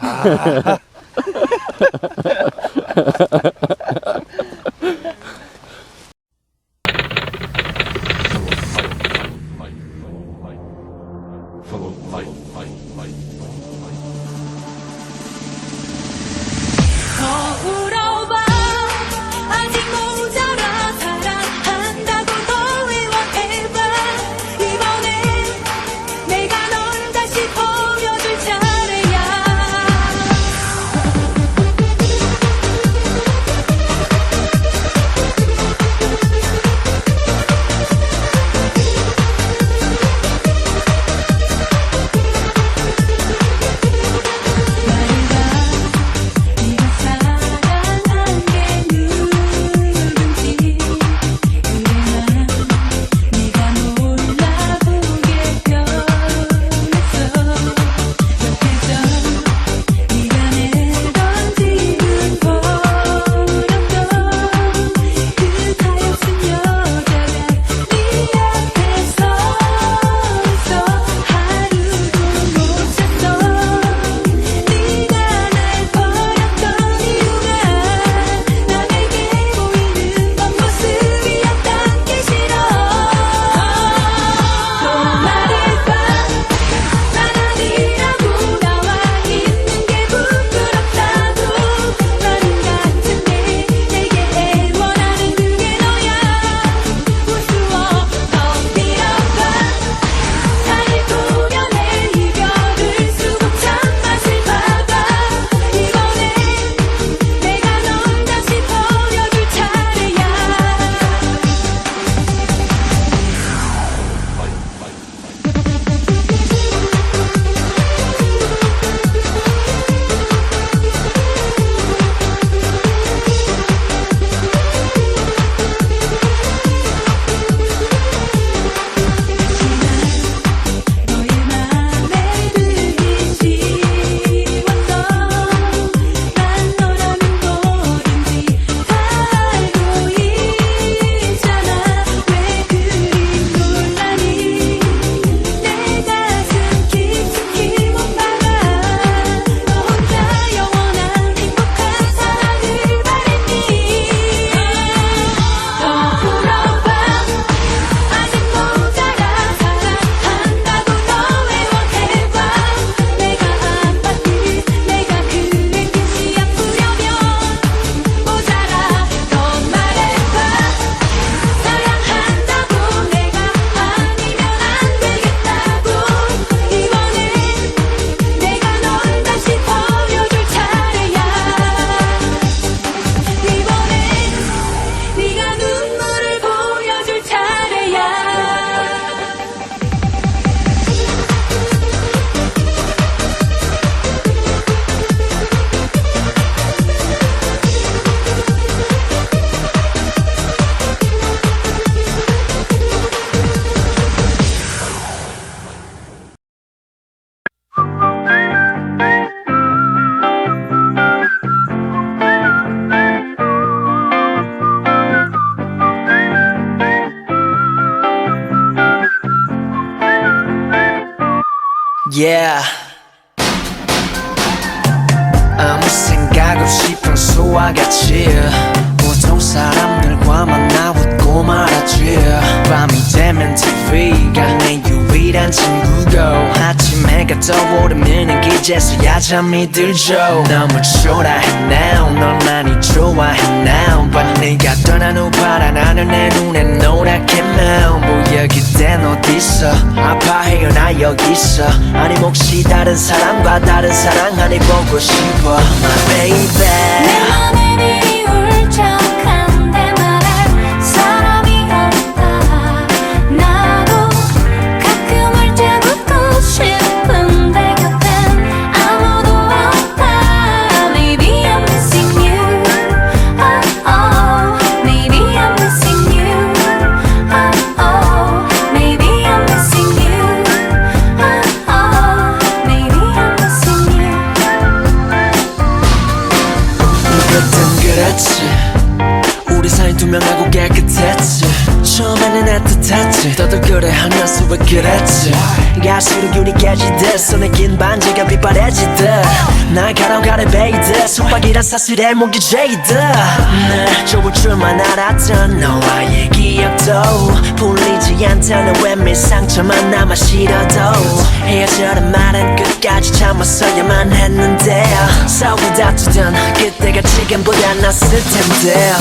ha. Yeah. I'm a 평소와 같이. 보통 사람들과 만나 웃고 말하지. 밤이 되면 TV가 내 유일한 친구고. 아침에 가 떠오르면 기제서야 잠이 들죠. 너무 초라해 now 널 많이 좋아해 now but 네가 떠난 후 파란 하늘 내 눈에 노랗게 면 뭐야 그땐 어딨어 있어. 아니 혹시 다른 사람과 다른 사랑 아니 보고 싶어? My baby 그래 하면서 왜 그랬지? 갈수록 윤이 깨지듯 손에 긴 반지가 빛바래지듯. 날 가라가래 베이듯 속박이란 사슬에 목이 죄이듯 날 좋을 줄만 알았던 너와의 기억도 풀리지 않다는 외면 상처만 남아 싫어도. 헤어져란 말은 끝까지 참았어야만 했는데 싸우고 다투던 그때가 지금보다 낫을 텐데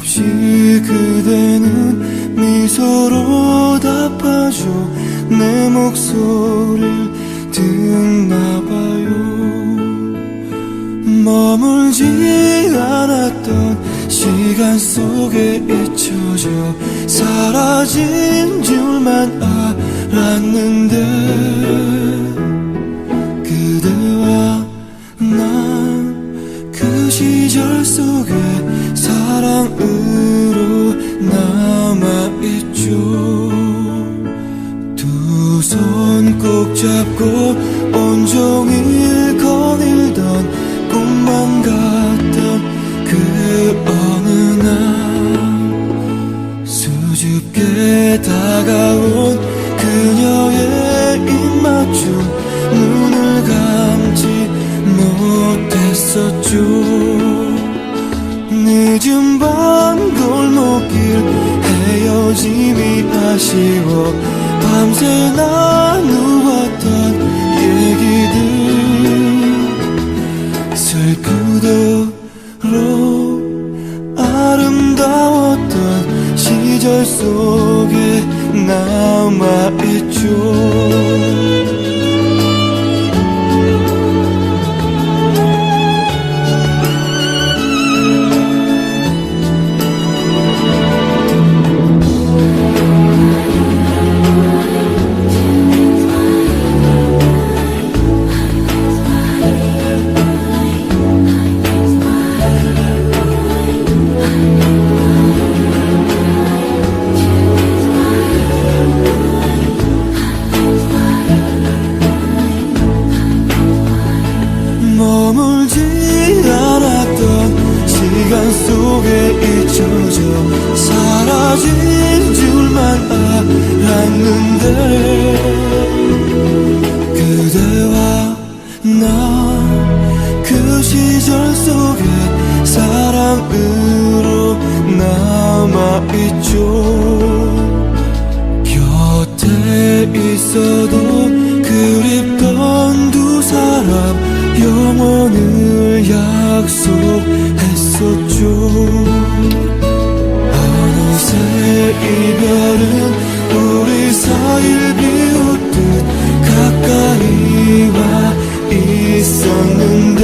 없이 그대는 미소로 답하죠. 내 목소리를 듣나봐요. 머물지 않았던 시간 속에 잊혀져 사라진 줄만 알았는데 헤어짐이 아쉬워 밤새 나 보지 않았던 시간 속에 잊혀져 사라진 줄만 알았는데 그대와 나 그 시절 속에 사랑으로 남아있죠 영원을 약속했었죠. 어느새 이별은 우리 사이를 비웃듯 가까이 와 있었는데